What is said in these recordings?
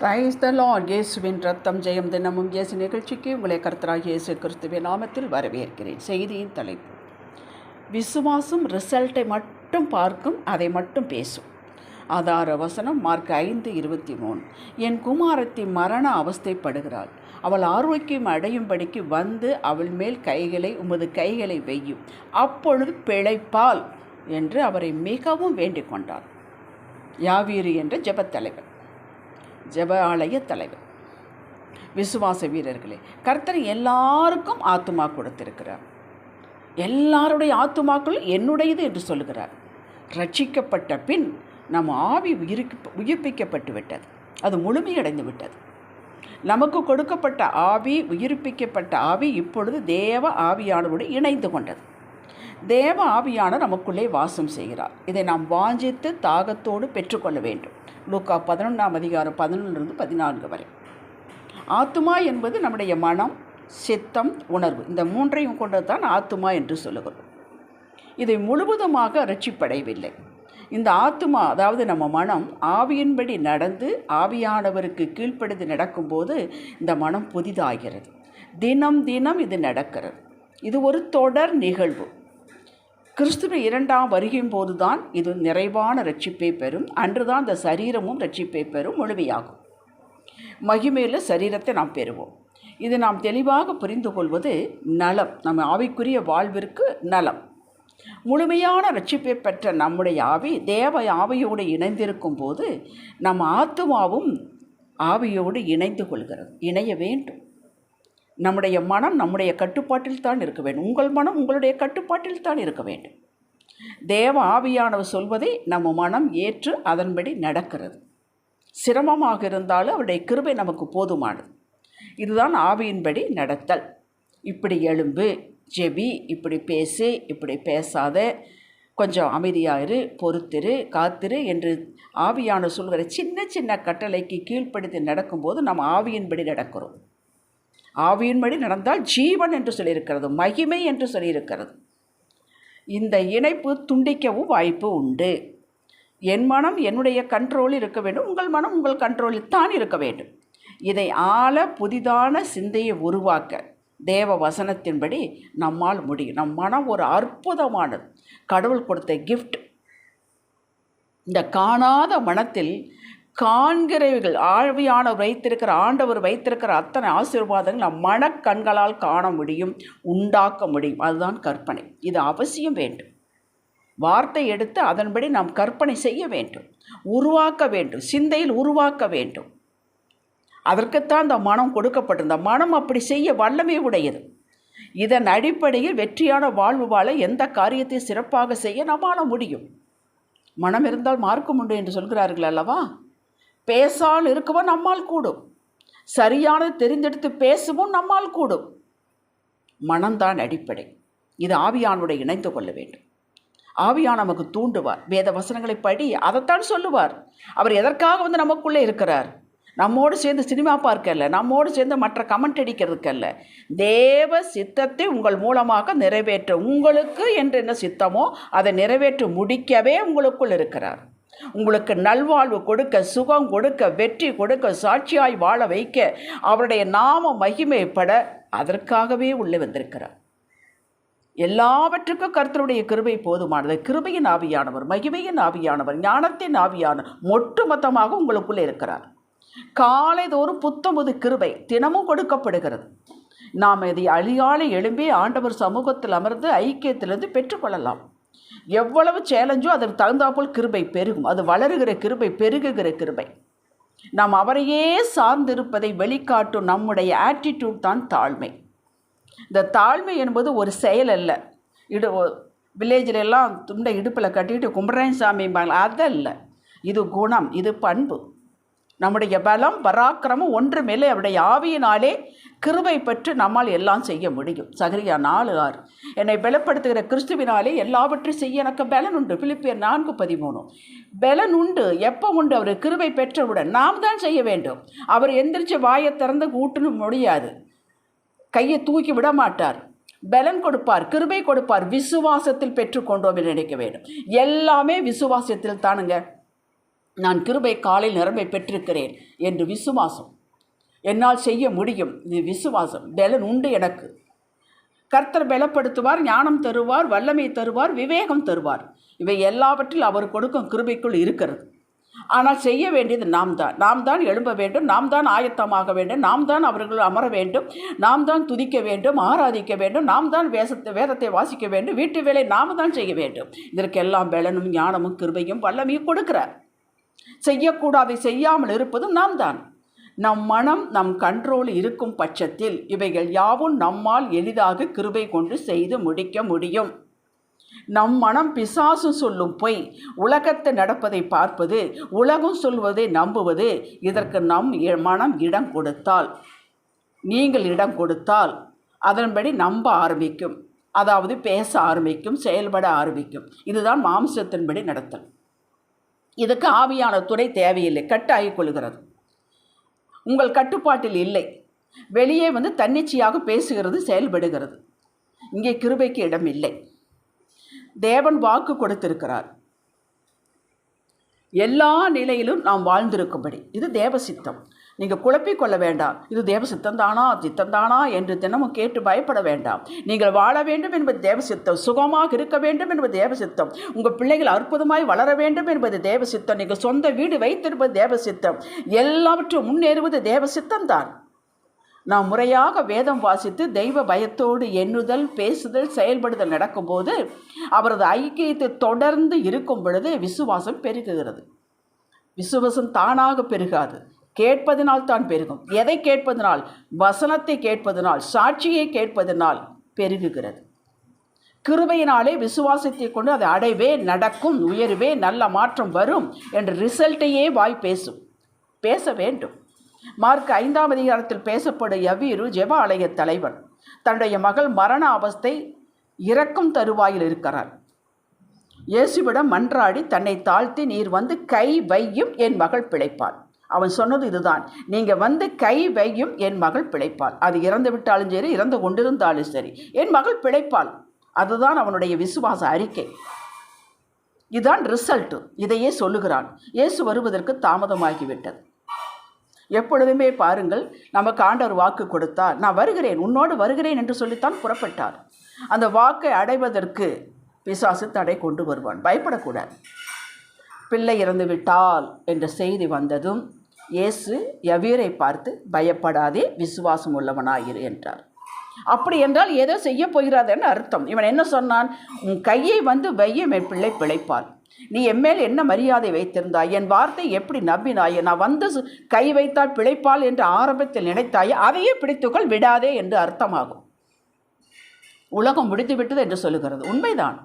Praise the Lord இயேசுவின் ரத்தம் ஜெயம் தினமும் இயேசு நிகழ்ச்சிக்கு உங்களை கர்த்தராக இயேசு கிறிஸ்துவின் நாமத்தில் வரவேற்கிறேன். செய்தியின் தலைப்பு. விசுவாசம் ரிசல்ட்டை மட்டும் பார்க்கும் அதை மட்டும் பேசும். ஆதார வசனம் மார்க் ஐந்து இருபத்தி மூணு. என் குமாரத்தி மரண அவஸ்தைப்படுகிறாள். அவள் ஆரோக்கியம் அடையும்படிக்கு வந்து அவள் மேல் கைகளை உமது கைகளை வெய்யும். அப்பொழுது பிழைப்பாள் என்று அவரை மிகவும் வேண்டிக் கொண்டார் யாவீரு என்ற ஜெபத்தலைவர். ஜெப ஆலய தலைவர். விசுவாச வீரர்களே கர்த்தர் எல்லாருக்கும் ஆத்துமா கொடுத்திருக்கிறார். எல்லாருடைய ஆத்துமாக்களும் என்னுடையது என்று சொல்லுகிறார். ரட்சிக்கப்பட்ட பின் நம் ஆவி உயிருக்கு உயிர்ப்பிக்கப்பட்டு விட்டது. அது முழுமையடைந்து விட்டது. நமக்கு கொடுக்கப்பட்ட ஆவி உயிர்ப்பிக்கப்பட்ட ஆவி இப்பொழுது தேவ ஆவியானோடு இணைந்து கொண்டது. தேவ ஆவியான நமக்குள்ளே வாசம் செய்கிறார். இதை நாம் வாஞ்சித்து தாகத்தோடு பெற்றுக்கொள்ள வேண்டும். லூக்கா பதினொன்றாம் அதிகாரம் பதினொன்றிலிருந்து பதினான்கு வரை. ஆத்துமா என்பது நம்முடைய மனம் சித்தம் உணர்வு. இந்த மூன்றையும் கொண்டது தான் ஆத்துமா என்று சொல்லுகிறோம் இதை முழுவதுமாக ரட்சிப்படையவில்லை இந்த ஆத்துமா அதாவது நம்ம மனம் ஆவியின்படி நடந்து ஆவியானவருக்கு கீழ்ப்படுத்தி நடக்கும்போது இந்த மனம் புதிதாகிறது. தினம் தினம் இது நடக்கிறது. இது ஒரு தொடர் நிகழ்வு. கிறிஸ்துவின் இரண்டாம் வருகையும் போதுதான் இது நிறைவான ரட்சிப்பை பெறும். அன்றுதான் இந்த சரீரமும் ரட்சிப்பை பெறும். முழுமையாகும். மகிமையில் சரீரத்தை நாம் பெறுவோம். இது நாம் தெளிவாக புரிந்து கொள்வது நலம். நம்ம ஆவிக்குரிய வாழ்விற்கு நலம். முழுமையான ரட்சிப்பை பெற்ற நம்முடைய ஆவி தேவ ஆவியோடு இணைந்திருக்கும் போது நம் ஆத்துமாவும் ஆவியோடு இணைந்து கொள்கிறது இணைய வேண்டும். நம்முடைய மனம் நம்முடைய கட்டுப்பாட்டில் தான் இருக்க வேண்டும். உங்கள் மனம் உங்களுடைய கட்டுப்பாட்டில் தான் இருக்க வேண்டும். தேவ ஆவியானவர் சொல்வதை நம்ம மனம் ஏற்று அதன்படி நடக்கிறது. சிரமமாக இருந்தாலும் அவருடைய கிருபை நமக்கு போதுமானது. இதுதான் ஆவியின்படி நடத்தல். இப்படி எழும்பு ஜெபி இப்படி பேசு இப்படி பேசாத கொஞ்சம் அமைதியாயிரு பொறுத்திரு காத்திரு என்று ஆவியான சொல்கிற சின்ன சின்ன கட்டளைக்கு கீழ்ப்படுத்தி நடக்கும்போது நம்ம ஆவியின்படி நடக்கிறோம். ஆவியின்படி நடந்தால் ஜீவன் என்று சொல்லியிருக்கிறது மகிமை என்று சொல்லியிருக்கிறது. இந்த இணைப்பு துண்டிக்கவும் வாய்ப்பு உண்டு. என் மனம் என்னுடைய கண்ட்ரோலில் இருக்க வேண்டும் உங்கள் மனம் உங்கள் கண்ட்ரோலில் தான் இருக்க வேண்டும். இதை ஆள புதிதான சிந்தையை உருவாக்க தேவ வசனத்தின்படி நம்மால் முடியும் நம் மனம் ஒரு அற்புதமானது. கடவுள் கொடுத்த கிஃப்ட் இந்த காணாத மனத்தில் காண்கிறவர்கள் ஆழ்வியானவர் வைத்திருக்கிற ஆண்டவர் வைத்திருக்கிற அத்தனை ஆசீர்வாதங்கள் நம் மனக்கண்களால் காண முடியும் உண்டாக்க முடியும். அதுதான் கற்பனை. இது அவசியம் வேண்டும். வார்த்தை எடுத்து அதன்படி நாம் கற்பனை செய்ய வேண்டும். உருவாக்க வேண்டும். சிந்தையில் உருவாக்க வேண்டும். அதற்குத்தான் இந்த மனம் கொடுக்கப்பட்டிருந்த மனம் அப்படி செய்ய வல்லமை உடையது. இதன் அடிப்படையில் வெற்றியான வாழ்வு வாழ எந்த காரியத்தை சிறப்பாக செய்ய நம்மால முடியும். மனம் இருந்தால் மார்க்கம் உண்டு என்று சொல்கிறார்கள் அல்லவா? பேசால் இருக்கவும் நம்மால் கூடும். சரியான தெரிந்தெடுத்து பேசவும் நம்மால் கூடும். மனம்தான் அடிப்படை. இது ஆவியானுடைய இணைந்து கொள்ள வேண்டும். ஆவியான் நமக்கு தூண்டுவார். வேத வசனங்களை படி அதைத்தான் சொல்லுவார். அவர் எதற்காக வந்து நமக்குள்ளே இருக்கிறார்? நம்மோடு சேர்ந்து சினிமா பார்க்கல. நம்மோடு சேர்ந்து மற்ற கமெண்ட் அடிக்கிறதுக்கல்ல. தேவ சித்தத்தை உங்கள் மூலமாக நிறைவேற்ற உங்களுக்கு என்று என்ன சித்தமோ அதை நிறைவேற்ற முடிக்கவே உங்களுக்குள் இருக்கிறார். உங்களுக்கு நல்வாழ்வு கொடுக்க சுகம் கொடுக்க வெற்றி கொடுக்க சாட்சியாய் வாழ வைக்க அவருடைய நாம மகிமைப்பட அதற்காகவே உள்ளே வந்திருக்கிறார். எல்லாவற்றுக்கும் கர்த்தருடைய கிருபை போதுமானது. கிருபையின் ஆவியானவர் மகிமையின் ஆவியானவர் ஞானத்தின் ஆவியானவர் ஒட்டுமொத்தமாக உங்களுக்குள்ளே இருக்கிறார். காலைதோறும் புத்தமுது கிருபை தினமும் கொடுக்கப்படுகிறது. நாம் இதை அழியாலை எழும்பி ஆண்டவர் சமூகத்தில் அமர்ந்து ஐக்கியத்திலிருந்து பெற்றுக்கொள்ளலாம். எவ்வளவு சேலஞ்சோ அதற்கு தகுந்தாப்போல் கிருபை பெருகும். அது வளருகிற கிருபை பெருகுகிற கிருபை. நாம் அவரையே சார்ந்திருப்பதை வெளிக்காட்டும் நம்முடைய ஆட்டிடியூட் தான் தாழ்மை. இந்த தாழ்மை என்பது ஒரு செயல் அல்ல. இடு வில்லேஜில் எல்லாம் துண்டை இடுப்பில் கட்டிட்டு கும்பிட்றேன் சாமிம்பாங்க அதல்ல. இது குணம் இது பண்பு. நம்முடைய பலம் பராக்கிரமம் ஒன்று மேலே அவருடைய ஆவியினாலே கிருபை பெற்று நம்மால் எல்லாம் செய்ய முடியும். சகரியா நாலு ஆறு. என்னை பலப்படுத்துகிற கிறிஸ்துவினாலே எல்லாவற்றையும் செய்ய எனக்கு பலன் உண்டு. பிலிப்பியர் நான்கு பதிமூணு. பலன் உண்டு. எப்போ உண்டு? அவர் கிருபை பெற்றவுடன் நாம் தான் செய்ய வேண்டும். அவர் எந்திரிச்சு வாயை திறந்து கூட்டுன்னு முடியாது. கையை தூக்கி விட மாட்டார். பலன் கொடுப்பார் கிருபை கொடுப்பார். விசுவாசத்தில் பெற்றுக்கொண்டோம் என்று நினைக்க வேண்டும். எல்லாமே விசுவாசத்தில் தானுங்க. நான் கிருபை காலில் நிரம்பை பெற்றிருக்கிறேன் என்று விசுவாசம். என்னால் செய்ய முடியும். இது விசுவாசம். பலன் உண்டு எனக்கு. கர்த்தர் பலப்படுத்துவார் ஞானம் தருவார் வல்லமை தருவார் விவேகம் தருவார். இவை எல்லாவற்றில் அவர் கொடுக்கும் கிருபைக்குள் இருக்கிறது. ஆனால் செய்ய வேண்டியது நாம் தான். நாம் தான் எழும்ப வேண்டும். நாம் தான் ஆயத்தமாக வேண்டும். நாம் தான் அவர்கள் அமர வேண்டும். நாம் தான் துதிக்க வேண்டும் ஆராதிக்க வேண்டும். நாம் தான் வேசத்தை வேதத்தை வாசிக்க வேண்டும். வீட்டு வேலை நாம் தான் செய்ய வேண்டும். இதற்கெல்லாம் பலனும் ஞானமும் கிருபையும் வல்லமையும் கொடுக்கிறார். செய்யக்கூடாதை செய்யாமல் இருப்பதும் நாம் தான் நம் மனம் நம் கண்ட்ரோல் இருக்கும் பட்சத்தில் இவைகள் யாவும் நம்மால் எளிதாக கிருபை கொண்டு செய்து முடிக்க முடியும். நம் மனம் பிசாசு சொல்லும் பொய் உலகத்தை நடப்பதை பார்ப்பது உலகம் சொல்வதை நம்புவது இதற்கு நம் மனம் இடம் கொடுத்தால். நீங்கள் இடம் கொடுத்தால் அதன்படி நம்ப ஆரம்பிக்கும். அதாவது பேச ஆரம்பிக்கும் செயல்பட ஆரம்பிக்கும். இதுதான் மாம்சத்தின்படி நடத்தல். இதுக்கு ஆவியான துறை தேவையில்லை. கட்டாகிக் கொள்கிறது. உங்கள் கட்டுப்பாட்டில் இல்லை. வெளியே வந்து தன்னிச்சையாக பேசுகிறது செயல்படுகிறது. இங்கே கிருபைக்கு இடம் இல்லை. தேவன் வாக்கு கொடுத்திருக்கிறார். எல்லா நிலையிலும் நாம் வாழ்ந்திருக்கும்படி. இது தேவசித்தம் நீங்கள் குழப்பிக் கொள்ள வேண்டாம். இது தேவ சித்தம் தானா சித்தம் தானா என்று தினமும் கேட்டு பயப்பட வேண்டாம். நீங்கள் வாழ வேண்டும் என்பது தேவ சித்தம். சுகமாக இருக்க வேண்டும் என்பது தேவ சித்தம். உங்கள் பிள்ளைகள் அற்புதமாய் வளர வேண்டும் என்பது தேவ சித்தம். நீங்கள் சொந்த வீடு வைத்திருப்பது தேவ சித்தம். எல்லாவற்றும் முன்னேறுவது தேவ சித்தம் தான் நாம் முறையாக வேதம் வாசித்து தெய்வ பயத்தோடு எண்ணுதல் பேசுதல் செயல்படுதல் நடக்கும்போது அவரது ஐக்கியத்தை தொடர்ந்து இருக்கும் பொழுது விசுவாசம் பெருகுகிறது. விசுவாசம் தானாக பெருகாது. கேட்பதனால் தான் பெருகும். எதை கேட்பதனால்? வசனத்தை கேட்பதனால் சாட்சியை கேட்பதனால் பெருகுகிறது. கிருபையினாலே விசுவாசத்தை கொண்டு அதை அடைவே நடக்கும் உயர்வே நல்ல மாற்றம் வரும் என்ற ரிசல்ட்டையே வாய் பேசும். பேச வேண்டும். மார்க் ஐந்தாம் அதிகாரத்தில் பேசப்படும் எவ்வீரு ஜெப ஆலய தலைவன். தன்னுடைய மகள் மரண அவஸ்தை இறக்கும் தருவாயில் இருக்கிறார் இயேசுவிடம் மன்றாடி தன்னை தாழ்த்தி நீர் வந்து கை வையும் என் மகள் பிழைப்பாள். அவன் சொன்னது இதுதான். நீங்கள் வந்து கை வையும் என் மகள் பிழைப்பாள். அது இறந்து விட்டாலும் சரி இறந்து கொண்டிருந்தாலும் சரி என் மகள் பிழைப்பாள். அதுதான் அவனுடைய விசுவாச அறிக்கை. இதுதான் ரிசல்ட்டு இதையே சொல்லுகிறான். இயேசு வருவதற்கு தாமதமாகிவிட்டது. எப்பொழுதுமே பாருங்கள் நமக்கு ஆண்டவர் வாக்கு கொடுத்தார். நான் வருகிறேன் உன்னோடு வருகிறேன் என்று சொல்லித்தான் புறப்பட்டார். அந்த வாக்கை அடைவதற்கு பிசாசு தடை கொண்டு வருவான். பயப்படக்கூடாது. பிள்ளை இறந்து விட்டால் என்ற செய்தி வந்ததும் இயேசு யவீரை பார்த்து பயப்படாதே விசுவாசம் உள்ளவனாயிரு என்றார். அப்படி என்றால் ஏதோ செய்ய போகிறாதன்னு அர்த்தம். இவன் என்ன சொன்னான்? உன் கையை வந்து வையும் என் பிள்ளை பிழைப்பாள். நீ என்மேல் என்ன மரியாதை வைத்திருந்தாய்? என் வார்த்தை எப்படி நம்பினாய்? நான் வந்து கை வைத்தால் பிழைப்பாள் என்று ஆரம்பத்தில் நினைத்தாயே அதையே பிடித்துக்கொள் விடாதே என்று அர்த்தமாகும். உலகம் முடித்து விட்டது என்று சொல்லுகிறது. உண்மைதான்.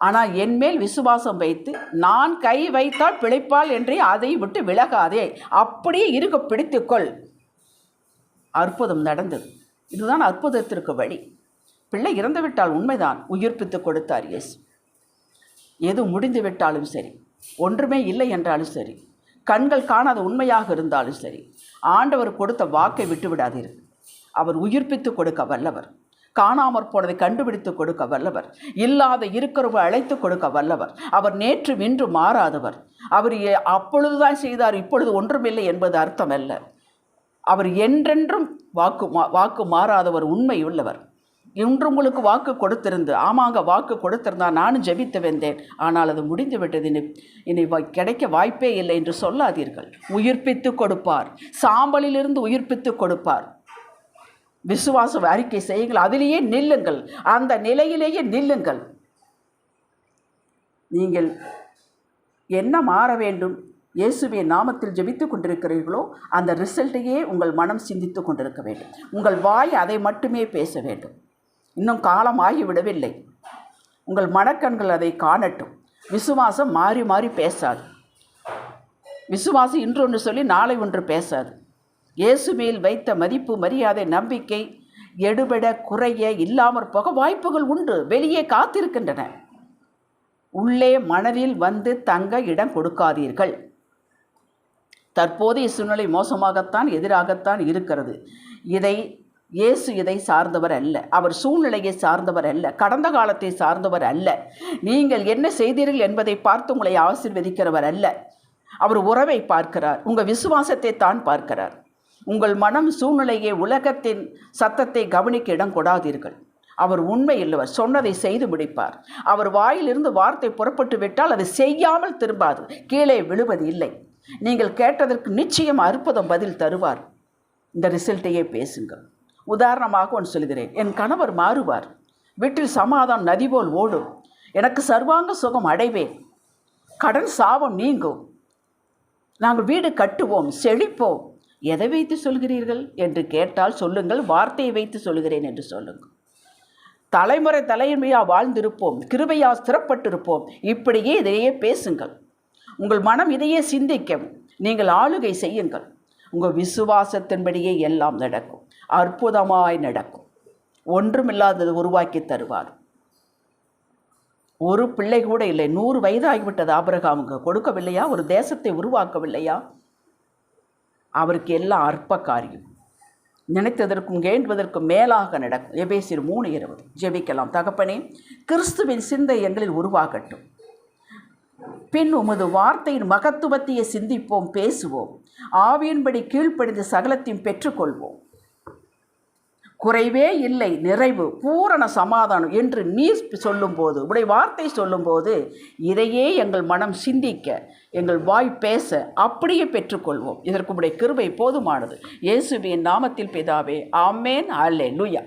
ஆனால் என்மேல் விசுவாசம் வைத்து நான் கை வைத்தால் பிழைப்பாள் என்றே அதை விட்டு விலகாதே. அப்படியே இருக்க பிடித்துக்கொள். அற்புதம் நடந்தது. இதுதான் அற்புதத்திற்கு வழி. பிள்ளை இறந்துவிட்டால் உண்மைதான். உயிர்ப்பித்து கொடுத்தார் இயேசு. எது முடிந்து விட்டாலும் சரி ஒன்றுமே இல்லை என்றாலும் சரி கண்கள் காணாத உண்மையாக இருந்தாலும் சரி ஆண்டவர் கொடுத்த வாக்கை விட்டு விடாதீர்கள் அவர் உயிர்ப்பித்து கொடுக்க வல்லவர். காணாமற் போனதை கண்டுபிடித்து கொடுக்க வல்லவர். இல்லாத இருக்கிறவ அழைத்து கொடுக்க வல்லவர். அவர் நேற்று இன்று மாறாதவர். அவர் அப்பொழுதுதான் செய்தார் இப்பொழுது ஒன்றுமில்லை என்பது அர்த்தமல்ல. அவர் என்றென்றும் வாக்கு மா- வாக்கு மாறாதவர் உண்மை உள்ளவர். இன்று உங்களுக்கு வாக்கு கொடுத்திருந்து ஆமாங்க வாக்கு கொடுத்திருந்தா நானும் ஜெபித்து வந்தேன். ஆனால் அது முடிந்து விட்டது இனி இனி கிடைக்க வாய்ப்பே இல்லை என்று சொல்லாதீர்கள். உயிர்ப்பித்து கொடுப்பார். சாம்பலிலிருந்து உயிர்ப்பித்து கொடுப்பார். விசுவாச அறிக்கை செய்யுங்கள். அதிலேயே நில்லுங்கள். அந்த நிலையிலேயே நில்லுங்கள். நீங்கள் என்ன மாற வேண்டும்? இயேசுவின் நாமத்தில் ஜெபித்து கொண்டிருக்கிறீர்களோ அந்த ரிசல்ட்டையே உங்கள் மனம் சிந்தித்து கொண்டிருக்க வேண்டும். உங்கள் வாய் அதை மட்டுமே பேச வேண்டும். இன்னும் காலம் ஆகிவிடவில்லை. உங்கள் மனக்கண்கள் அதை காணட்டும். விசுவாசம் மாறி மாறி பேசாது. விசுவாசம் இன்று ஒன்று சொல்லி நாளை ஒன்று பேசாது. இயேசு மேல் வைத்த மதிப்பு மரியாதை நம்பிக்கை எடுபட குறைய இல்லாமற் போக வாய்ப்புகள் உண்டு. வெளியே காத்திருக்கின்றன. உள்ளே மனதில் வந்து தங்க இடம் கொடுக்காதீர்கள். தற்போதைய சூழ்நிலை மோசமாகத்தான் எதிராகத்தான் இருக்கிறது. இதை இயேசு இதை சார்ந்தவர் அல்ல. அவர் சூழ்நிலையை சார்ந்தவர் அல்ல. கடந்த காலத்தை சார்ந்தவர் அல்ல. நீங்கள் என்ன செய்தீர்கள் என்பதை பார்த்து உங்களை ஆசீர்வதிக்கிறவர் அல்ல. அவர் உறவை பார்க்கிறார். உங்கள் விசுவாசத்தை தான் பார்க்கிறார். உங்கள் மனம் சூழ்நிலையை உலகத்தின் சத்தத்தை கவனிக்க இடம் கொடாதீர்கள். அவர் உண்மை இல்லவர் சொன்னதை செய்து முடிப்பார். அவர் வாயிலிருந்து வார்த்தை புறப்பட்டு விட்டால் அதை செய்யாமல் திரும்பாது. கீழே விழுவது இல்லை. நீங்கள் கேட்டதற்கு நிச்சயம் அற்புதம் பதில் தருவார். இந்த ரிசல்ட்டையே பேசுங்கள். உதாரணமாக ஒன்று சொல்கிறேன். என் கணவர் மாறுவார். வீட்டில் சமாதானம் நதி போல் ஓடும். எனக்கு சர்வாங்க சுகம் அடைவேன். கடன் சாபம் நீங்கும். நாங்கள் வீடு கட்டுவோம் செழிப்போம். எதை வைத்து சொல்கிறீர்கள் என்று கேட்டால் சொல்லுங்கள் வார்த்தையை வைத்து சொல்கிறேன் என்று சொல்லுங்கள். தலைமுறை தலைமையாக வாழ்ந்திருப்போம் கிருபையாக ஸ்திரப்பட்டிருப்போம். இப்படியே இதையே பேசுங்கள். உங்கள் மனம் இதையே சிந்திக்கும். நீங்கள் ஆளுகை செய்யுங்கள். உங்கள் விசுவாசத்தின்படியே எல்லாம் நடக்கும். அற்புதமாய் நடக்கும். ஒன்றுமில்லாதது உருவாக்கி தருவார். ஒரு பிள்ளை கூட இல்லை நூறு வயதாகிவிட்டது ஆபரகாமுங்க கொடுக்கவில்லையா? ஒரு தேசத்தை உருவாக்கவில்லையா? அவருக்கு எல்லாம் அற்ப காரியம் நினைத்ததற்கும் கேண்டுவதற்கும் மேலாக நடக்கும். எபேசியர் மூணு இருபது. ஜெபிக்கலாம். தகப்பனே கிறிஸ்துவின் சிந்தை எங்களில் உருவாகட்டும். பின் உமது வார்த்தையின் மகத்துவத்தையே சிந்திப்போம் பேசுவோம். ஆவியின்படி கீழ்ப்படிந்து சகலத்தையும் பெற்றுக்கொள்வோம். குறைவே இல்லை நிறைவு பூரண சமாதானம் என்று நீ சொல்லும்போது உடைய வார்த்தை சொல்லும்போது இதையே எங்கள் மனம் சிந்திக்க எங்கள் வாய் பேச அப்படியே பெற்றுக்கொள்வோம். இதற்கு உடைய கிருபை போதுமானது. இயேசுவின் நாமத்தில் பிதாவே ஆமேன் அல்லே லுயா